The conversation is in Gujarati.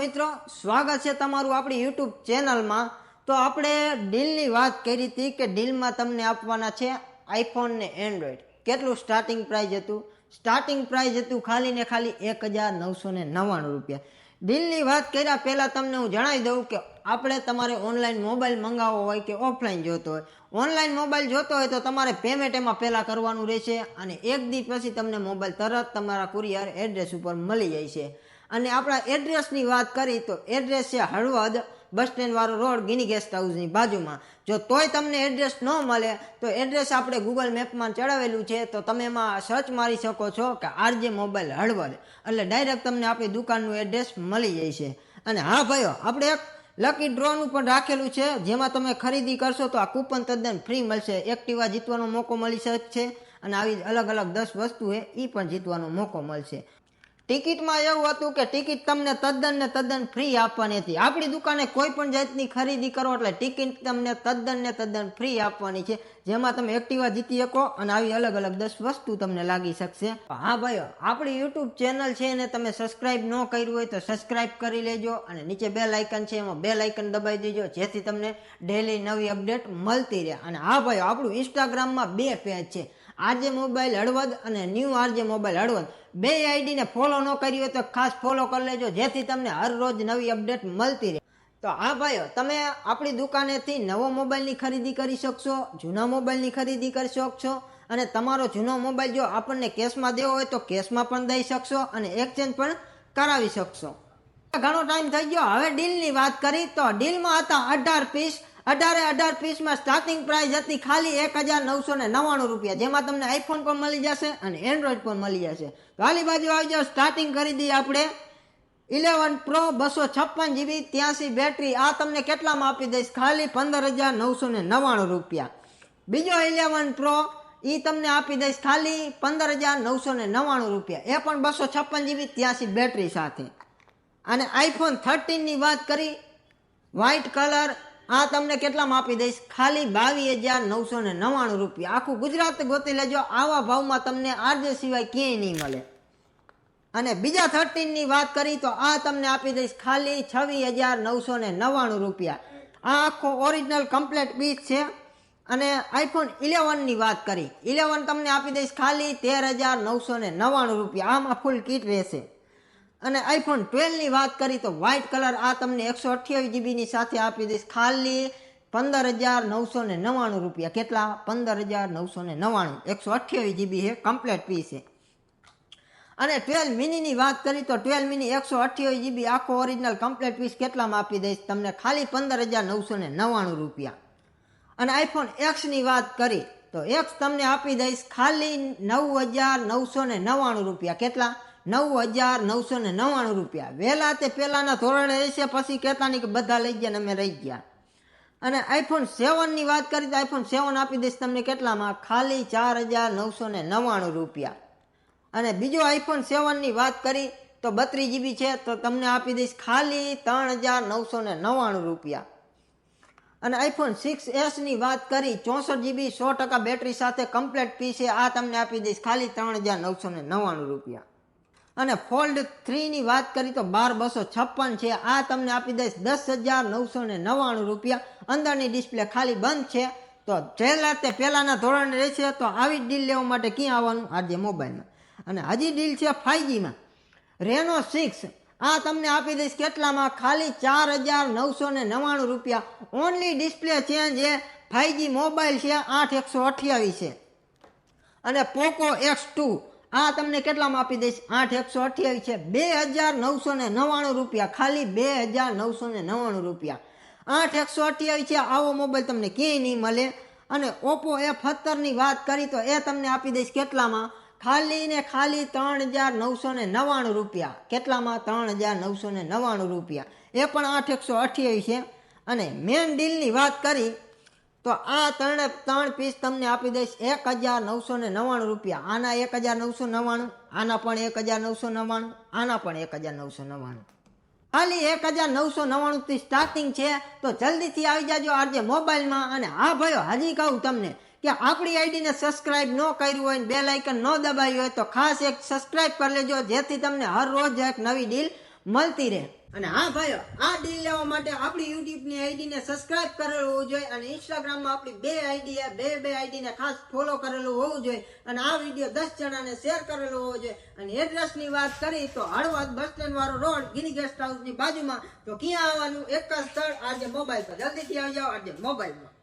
મિત્રો, સ્વાગત છે તમારું આપણી યુટ્યુબ ચેનલમાં. તો આપણે ડીલની વાત કરી હતી કે ડીલમાં તમને આપવાના છે આઈફોન ને એન્ડ્રોઈડ કેટલું સ્ટાર્ટિંગ પ્રાઇઝ હતું? સ્ટાર્ટિંગ પ્રાઇઝ હતું ખાલી ને ખાલી એક હજાર નવસો ને નવ્વાણું રૂપિયા. ડીલની વાત કર્યા પહેલાં તમને હું જણાવી દઉં કે આપણે તમારે ઓનલાઈન મોબાઈલ મંગાવવો હોય કે ઓફલાઈન જોતો હોય. ઓનલાઈન મોબાઈલ જોતો હોય તો તમારે પેમેન્ટ એમાં પહેલાં કરવાનું રહેશે અને એક દિવસ પછી તમને મોબાઈલ તરત તમારા કુરિયર એડ્રેસ ઉપર મળી જાય છે. અને આપણા એડ્રેસની વાત કરી તો એડ્રેસ છે હળવદ બસ સ્ટેન્ડ વાળો રોડ, ગિની ગેસ્ટ હાઉસની બાજુમાં. જો તોય તમને એડ્રેસ ન મળે, તો એડ્રેસ આપણે ગૂગલ મેપમાં ચડાવેલું છે, તો તમે એમાં સર્ચ મારી શકો છો કે આરજે મોબાઈલ હળવદ. એટલે ડાયરેક્ટ તમને આપણી દુકાનનું એડ્રેસ મળી જાય છે. અને હા ભાઈઓ, આપણે એક લકી ડ્રોનું પણ રાખેલું છે, જેમાં તમે ખરીદી કરશો તો આ કૂપન તદ્દન ફ્રી મળશે. એક્ટિવા જીતવાનો મોકો મળી શકશે અને આવી અલગ અલગ દસ વસ્તુ એ પણ જીતવાનો મોકો મળશે. ટિકિટમાં એવું હતું કે ટિકિટ તમને તદ્દન ને તદ્દન ફ્રી આપવાની હતી આપણી દુકાને કોઈ પણ જાતની ખરીદી કરો એટલે ટિકિટ તમને તદ્દન ને તદ્દન ફ્રી આપવાની છે. જેમાં તમે એક્ટિવા જીતી શકો અને આવી અલગ અલગ દસ વસ્તુ તમને લાગી શકશે. હા ભાઈઓ, આપણી યુટ્યુબ ચેનલ છે એને તમે સબસ્ક્રાઇબ ન કર્યું હોય તો સબસ્ક્રાઇબ કરી લેજો અને નીચે બે લાઇકન છે એમાં બે લાઇકન દબાવી દેજો, જેથી તમને ડેલી નવી અપડેટ મળતી રહે. અને હા ભાઈઓ, આપણું ઇન્સ્ટાગ્રામમાં બે પેજ છે. આરજે મોબાઈલ હળવદ અને ન્યૂ આરજે મોબાઈલ હળવદ. બે આઈડીને ફોલો ન કરી હોય તો ખાસ ફોલો કરી લેજો, જેથી તમને હર રોજ નવી અપડેટ મળતી રહે. તો હા ભાઈઓ, તમે આપણી દુકાનેથી નવો મોબાઈલની ખરીદી કરી શકશો, જૂના મોબાઈલની ખરીદી કરી શકશો અને તમારો જૂનો મોબાઈલ જો આપણને કેશમાં દેવો હોય તો કેશમાં પણ દઈ શકશો અને એક્સચેન્જ પણ કરાવી શકશો. ઘણો ટાઈમ થઈ ગયો. હવે ડીલની વાત કરી તો ડીલમાં હતા અઢાર પીસ અઢારે અઢાર પીસમાં સ્ટાર્ટિંગ પ્રાઇસ હતી, ખાલી એક હજાર નવસો ને નવ્વાણું રૂપિયા. જેમાં તમને આઈફોન પણ મળી જશે અને એન્ડ્રોઈડ પણ મળી જશે. તો બાજુ આવી જાઓ સ્ટાર્ટિંગ કરી દઈએ આપણે. ઇલેવન પ્રો બસો છપ્પન જીબી ત્યાંસી બેટરી આ તમને કેટલામાં આપી દઈશ? ખાલી પંદર હજાર નવસો ને નવ્વાણું રૂપિયા. બીજો ઇલેવન પ્રો એ તમને આપી દઈશ ખાલી પંદર હજાર નવસો ને નવ્વાણું રૂપિયા. એ પણ બસો છપ્પન જીબી ત્યાંસી બેટરી સાથે. અને આઈફોન થર્ટીનની વાત કરી વ્હાઇટ કલર આ તમને કેટલામાં આપી દઈશ? ખાલી બાવીસ હજાર નવસો ને નવ્વાણું રૂપિયા. આખું ગુજરાત ગોતી લેજો. આવા ભાવમાં તમને આરજે સિવાય ક્યાંય નહીં મળે. અને બીજા થર્ટીનની વાત કરી તો આ તમને આપી દઈશ ખાલી છવ્વીસ હજાર નવસો ને નવ્વાણું રૂપિયા. આ આખો ઓરિજિનલ કમ્પ્લેટ પીસ છે. અને આઈફોન ઇલેવનની વાત કરી. ઇલેવન તમને આપી દઈશ ખાલી તેર હજાર નવસો ને નવ્વાણું રૂપિયા. આમાં ફૂલ કીટ રહેશે. અને આઈફોન ટ્વેલ્વની વાત કરી તો વ્હાઇટ કલર આ તમને એકસો અઠ્યાવીસ જીબીની સાથે આપી દઈશ. ખાલી પંદર હજાર નવસો ને નવ્વાણું રૂપિયા. કેટલા? પંદર હજાર નવસો ને નવ્વાણું. એકસો અઠ્યાવીસ જીબી છે કમ્પ્લેટ પી છે. અને ટ્વેલ્વ મિનીની વાત કરી તો ટ્વેલ્વ મિની એકસો અઠ્યાવીસ જીબી આખો ઓરિજિનલ કમ્પ્લેટ પીસ કેટલામાં આપી દઈશ? તમને ખાલી પંદર હજાર નવસો ને નવ્વાણું રૂપિયા. અને આઈફોન એક્સની વાત કરી તો એક્સ તમને આપી દઈશ ખાલી નવ હજાર નવસો ને નવ્વાણું રૂપિયા. કેટલા? નવ હજાર નવસો ને નવ્વાણું રૂપિયા. વહેલા તે પહેલાના ધોરણે રહેશે પછી કહેતા નહીં કે બધા લઈ ગયા ને અમે રહી ગયા. અને આઈફોન સેવનની વાત કરી તો આઈફોન સેવન આપી દઈશ તમને કેટલામાં? ખાલી ચાર હજાર નવસો ને નવ્વાણું રૂપિયા. અને બીજો આઈફોન સેવનની વાત કરી તો બત્રીસ જીબી છે, તો તમને આપી દઈશ ખાલી ત્રણ હજાર નવસો ને નવ્વાણું રૂપિયા. અને આઈફોન સિક્સ એસની વાત કરી, ચોસઠ જીબી સો ટકા બેટરી સાથે કમ્પ્લેટ પી છે આ તમને આપી દઈશ ખાલી ત્રણ હજાર નવસો ને નવ્વાણું રૂપિયા. અને ફોલ્ડ થ્રીની વાત કરી તો બાર બસો છપ્પન છે. આ તમને આપી દઈશ દસ હજાર નવસો ને નવ્વાણું રૂપિયા. અંદરની ડિસ્પ્લે ખાલી બંધ છે. તો ટ્રેલર તે પહેલાંના ધોરણે રહેશે. તો આવી ડીલ લેવા માટે ક્યાં આવવાનું? આજે મોબાઈલમાં. અને હજી ડીલ છે ફાઈવજીમાં રેનો સિક્સ આ તમને આપી દઈશ કેટલામાં? ખાલી ચાર હજાર નવસો ને નવ્વાણું રૂપિયા. ઓનલી ડિસ્પ્લે ચેન્જ એ ફાઈવજી મોબાઈલ છે. આઠ એકસો અઠ્યાવીસ છે. અને પોકો એક્સ ટુ આ તમને કેટલામાં આપી દઈશ? આઠ, એકસો અઠ્યાવીસ છે. બે હજાર નવસો ને નવ્વાણું રૂપિયા. ખાલી બે હજાર નવસો ને નવ્વાણું રૂપિયા. આઠ, એકસો અઠ્યાવીસ છે. આવો મોબાઈલ તમને ક્યાંય નહીં મળે. અને ઓપ્પો એ ફત્તરની વાત કરી તો એ તમને આપી દઈશ કેટલામાં? ખાલી ને ખાલી ત્રણ હજાર નવસો ને નવ્વાણું રૂપિયા. કેટલામાં? ત્રણ હજાર નવસો ને નવ્વાણું રૂપિયા. એ પણ આઠ, એકસો અઠ્યાવીસ છે. અને મેન ડીલની વાત કરી તો આ ત્રણે ત્રણ પીસ તમને આપી દઈશ. એક હજાર નવસો ને નવ્વાણું રૂપિયા. આના એક હજાર નવસો નવ્વાણું, આના પણ એક હજાર નવસો નવ્વાણું, આના પણ એક હજાર નવસો નવ્વાણું. ખાલી એક હજાર નવસો નવ્વાણું થી સ્ટાર્ટિંગ છે. તો જલ્દીથી આવી જાજો આજે મોબાઈલમાં અને હા ભાઈઓ, હજી કહું તમને કે આપણી આઈડીને સબસ્ક્રાઇબ ન કર્યું હોય બે લાઇકન ન દબાવી હોય તો ખાસ એક સબસ્ક્રાઇબ કરી લેજો. જેથી તમને હર રોજ એક નવી ડીલ મળતી રહે. અને હા ભાઈઓ, આ ડીલ લેવા માટે આપણી યુટ્યુબની આઈડી ને સબસ્ક્રાઇબ કરેલું હોવું જોઈએ અને ઇન્સ્ટાગ્રામમાં આપણી બે આઈડી બે બે આઈડી ને ખાસ ફોલો કરેલું હોવું જોઈએ અને આ વીડિયો દસ જણાને શેર કરેલો હોવો જોઈએ. અને એડ્રેસની વાત કરી તો હળવદ બસ સ્ટેન્ડ વાળો રોડ ગિરી ગેસ્ટ હાઉસની બાજુમાં. તો ક્યાં આવવાનું? એક જ સ્થળ, આજે મોબાઈલ પર. જલ્દીથી આવી જાઓ, આજે મોબાઈલમાં.